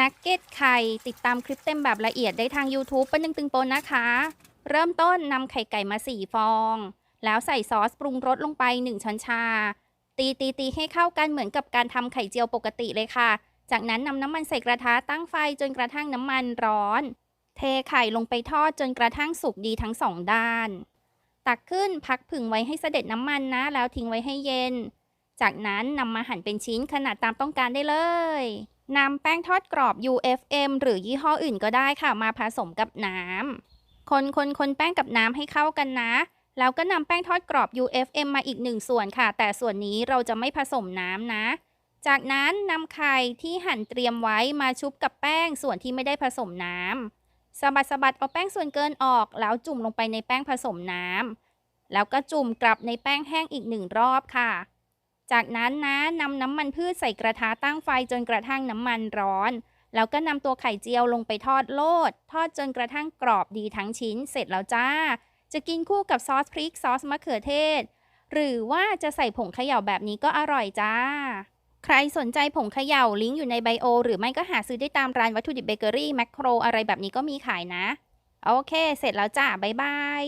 นักเก็ตไข่ติดตามคลิปเต็มแบบละเอียดได้ทาง YouTube ป้านึงตึงโปนนะคะ เริ่มต้นนำไข่ไก่มา 4 ฟอง แล้วใส่ซอสปรุงรสลงไป 1 ช้อนชา ตีตีตีให้เข้ากันเหมือนกับการทำไข่เจียวปกติเลยค่ะ จากนั้นนำน้ำมันใส่กระทะตั้งไฟจนกระทั่งน้ำมันร้อน เทไข่ลงไปทอดจนกระทั่งสุกดีทั้งสองด้าน ตักขึ้นพักผึ่งไว้ให้เสด็จน้ำมันนะ แล้วทิ้งไว้ให้เย็น จากนั้นนำมาหั่นเป็นชิ้นขนาดตามต้องการได้เลยนำแป้งทอดกรอบ UFM หรือยี่ห้ออื่นก็ได้ค่ะ มาผสมกับน้ำคนคนคนแป้งกับน้ำให้เข้ากันนะ แล้วก็นำแป้งทอดกรอบ UFM มาอีกหนึ่งส่วนค่ะ แต่ส่วนนี้เราจะไม่ผสมน้ำนะ จากนั้นนำไข่ที่หั่นเตรียมไว้มาชุบกับแป้งส่วนที่ไม่ได้ผสมน้ำสบัดสบัดเอาแป้งส่วนเกินออก แล้วจุ่มลงไปในแป้งผสมน้ำแล้วก็จุ่มกลับในแป้งแห้งอีกหนึ่งรอบค่ะ จากนั้นนะนำน้ำมันพืชใส่กระทะตั้งไฟจนกระทั่งน้ำมันร้อน แล้วก็นำตัวไข่เจียวลงไปทอดโลด ทอดจนกระทั่งกรอบดีทั้งชิ้นเสร็จแล้วจ้า จะกินคู่กับซอสพริกซอสมะเขือเทศ หรือว่าจะใส่ผงเขย่าแบบนี้ก็อร่อยจ้า ใครสนใจผงเขย่าลิงก์อยู่ในไบโอ หรือไม่ก็หาซื้อได้ตามร้านวัตถุดิบเบเกอรี่แมคโครอะไรแบบนี้ก็มีขายนะ โอเค เสร็จแล้วจ้าบ๊ายบาย